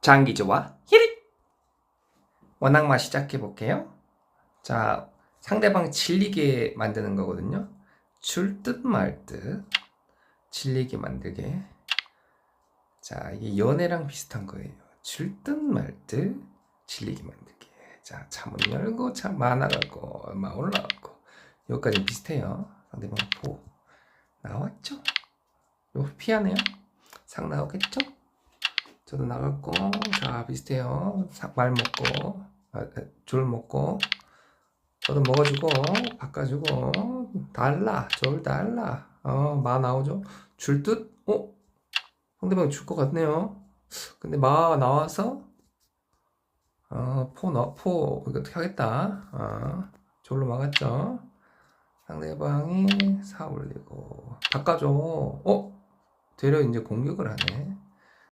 장기조와 히릿 원악마 시작해 볼게요. 자, 상대방 질리게 만드는 거거든요. 줄 듯 말 듯 질리게 만들게. 자, 이게 연애랑 비슷한 거예요. 줄 듯 말 듯 질리게 만들게. 자, 차문 열고 차 많아가고 막 올라가고 여기까지 비슷해요. 상대방 보 나왔죠? 요 피하네요. 상 나오겠죠? 저도 나갔고 자 비슷해요. 사- 말 먹고 아, 아, 줄 먹고 저도 먹어주고 바꿔주고 달라 줄 달라 어마 나오죠? 줄 듯? 어? 상대방 줄것 같네요. 근데 마 나와서 어포 넣어 포 이거 어떻게 하겠다. 어 졸로 막았죠. 상대방이 사 올리고 바꿔줘. 어? 되려 이제 공격을 하네.